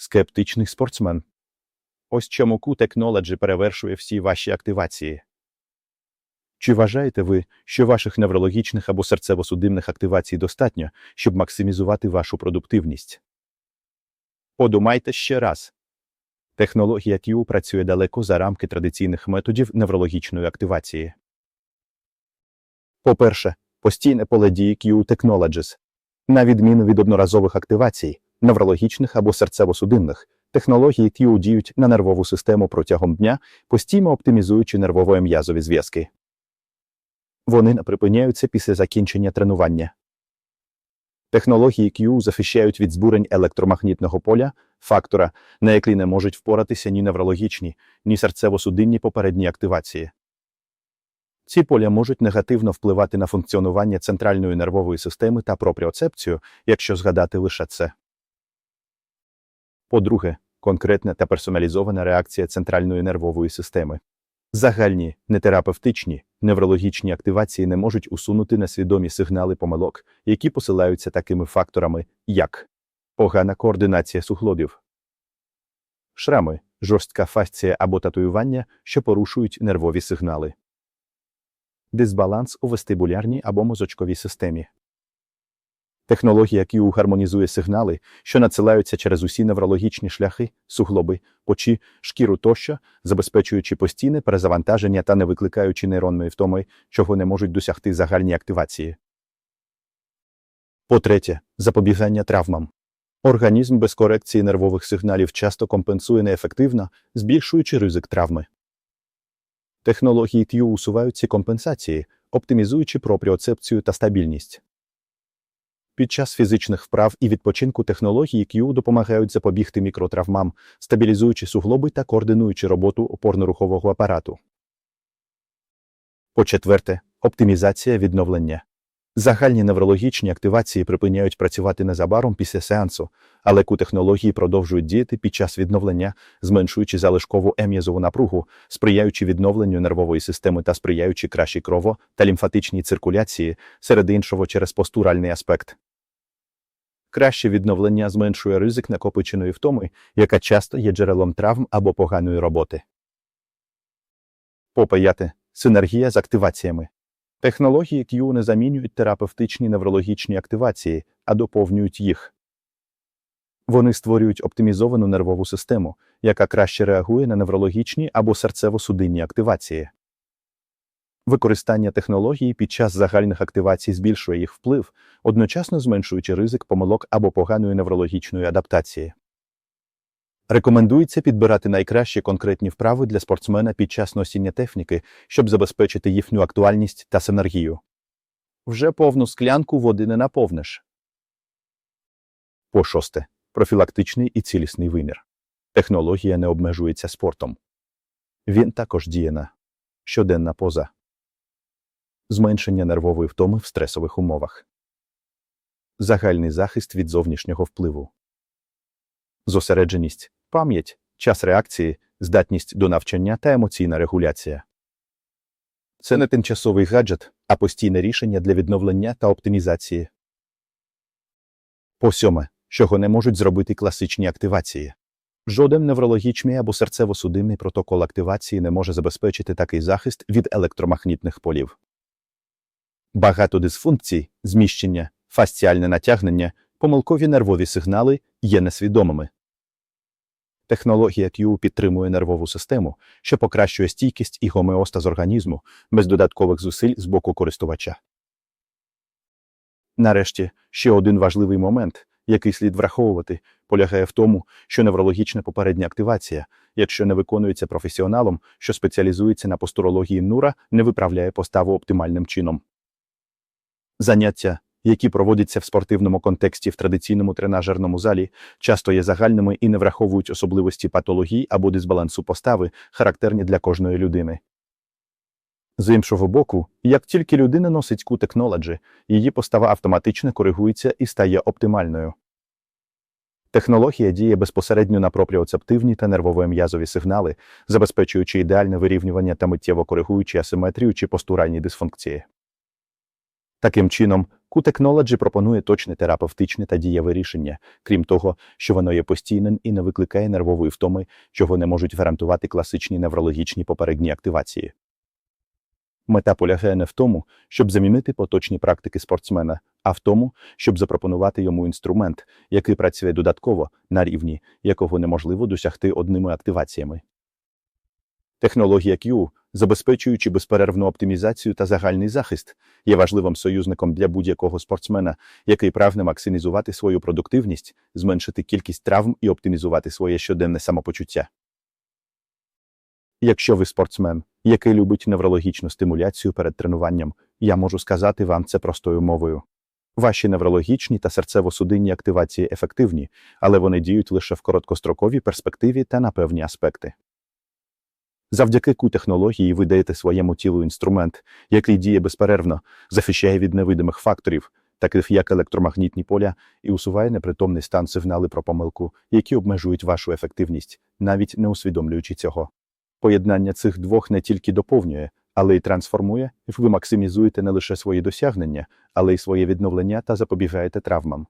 скептичний спортсмен. Ось чому Q-Technology перевершує всі ваші активації. Чи вважаєте ви, що ваших неврологічних або серцево-судинних активацій достатньо, щоб максимізувати вашу продуктивність? Подумайте ще раз. Технологія Q працює далеко за рамки традиційних методів неврологічної активації. По-перше, постійне поле дії Q Technologies. На відміну від одноразових активацій, неврологічних або серцево-судинних, технології Q діють на нервову систему протягом дня, постійно оптимізуючи нервово-м'язові зв'язки. Вони не припиняються після закінчення тренування. Технології Q захищають від збурень електромагнітного поля, фактора, на який не можуть впоратися ні неврологічні, ні серцево-судинні попередні активації. Ці поля можуть негативно впливати на функціонування центральної нервової системи та пропріоцепцію, якщо згадати лише це. По-друге, конкретна та персоналізована реакція центральної нервової системи. Загальні, нетерапевтичні, неврологічні активації не можуть усунути несвідомі сигнали помилок, які посилаються такими факторами, як погана координація суглобів, шрами, жорстка фасція або татуювання, що порушують нервові сигнали, дисбаланс у вестибулярній або мозочковій системі. Технологія Q гармонізує сигнали, що надсилаються через усі неврологічні шляхи, суглоби, очі, шкіру тощо, забезпечуючи постійне перезавантаження та не викликаючи нейронної втоми, чого не можуть досягти загальні активації. По-третє, запобігання травмам. Організм без корекції нервових сигналів часто компенсує неефективно, збільшуючи ризик травми. Технології Q усувають ці компенсації, оптимізуючи пропріоцепцію та стабільність. Під час фізичних вправ і відпочинку технології Q допомагають запобігти мікротравмам, стабілізуючи суглоби та координуючи роботу опорно-рухового апарату. По-четверте, оптимізація відновлення. Загальні неврологічні активації припиняють працювати незабаром після сеансу, але Q-технології продовжують діяти під час відновлення, зменшуючи залишкову ем'язову напругу, сприяючи відновленню нервової системи та сприяючи кращій крово та лімфатичній циркуляції, серед іншого через постуральний аспект. Краще відновлення зменшує ризик накопиченої втоми, яка часто є джерелом травм або поганої роботи. По-п'яте, синергія з активаціями. Технології Q не замінюють терапевтичні неврологічні активації, а доповнюють їх. Вони створюють оптимізовану нервову систему, яка краще реагує на неврологічні або серцево-судинні активації. Використання технології під час загальних активацій збільшує їх вплив, одночасно зменшуючи ризик помилок або поганої неврологічної адаптації. Рекомендується підбирати найкращі конкретні вправи для спортсмена під час носіння техніки, щоб забезпечити їхню актуальність та синергію. Вже повну склянку води не наповниш. По шосте. Профілактичний і цілісний вимір. Технологія не обмежується спортом. Він також діє на щоденна поза зменшення нервової втоми в стресових умовах, загальний захист від зовнішнього впливу, зосередженість, пам'ять, час реакції, здатність до навчання та емоційна регуляція. Це не тимчасовий гаджет, а постійне рішення для відновлення та оптимізації. По сьоме, чого не можуть зробити класичні активації. Жоден неврологічний або серцево-судинний протокол активації не може забезпечити такий захист від електромагнітних полів. Багато дисфункцій, зміщення, фасціальне натягнення, помилкові нервові сигнали є несвідомими. Технологія Q підтримує нервову систему, що покращує стійкість і гомеостаз організму без додаткових зусиль з боку користувача. Нарешті, ще один важливий момент, який слід враховувати, полягає в тому, що неврологічна попередня активація, якщо не виконується професіоналом, що спеціалізується на постурології нура, не виправляє поставу оптимальним чином. Заняття, які проводяться в спортивному контексті в традиційному тренажерному залі, часто є загальними і не враховують особливості патології або дисбалансу постави, характерні для кожної людини. З іншого боку, як тільки людина носить Q-Technology, її постава автоматично коригується і стає оптимальною. Технологія діє безпосередньо на пропріоцептивні та нервово-м'язові сигнали, забезпечуючи ідеальне вирівнювання та миттєво коригуючи асиметрію чи постуральні дисфункції. Таким чином, Q-Technology пропонує точне терапевтичне та дієве рішення, крім того, що воно є постійним і не викликає нервової втоми, чого не можуть гарантувати класичні неврологічні попередні активації. Мета полягає не в тому, щоб замінити поточні практики спортсмена, а в тому, щоб запропонувати йому інструмент, який працює додатково на рівні, якого неможливо досягти одними активаціями. Технологія Q, забезпечуючи безперервну оптимізацію та загальний захист, є важливим союзником для будь-якого спортсмена, який прагне максимізувати свою продуктивність, зменшити кількість травм і оптимізувати своє щоденне самопочуття. Якщо ви спортсмен, який любить неврологічну стимуляцію перед тренуванням, я можу сказати вам це простою мовою. Ваші неврологічні та серцево-судинні активації ефективні, але вони діють лише в короткостроковій перспективі та на певні аспекти. Завдяки Q-технології ви даєте своєму тілу інструмент, який діє безперервно, захищає від невидимих факторів, таких як електромагнітні поля, і усуває непритомний стан сигнали про помилку, які обмежують вашу ефективність, навіть не усвідомлюючи цього. Поєднання цих двох не тільки доповнює, але й трансформує, ви максимізуєте не лише свої досягнення, але й своє відновлення та запобігаєте травмам.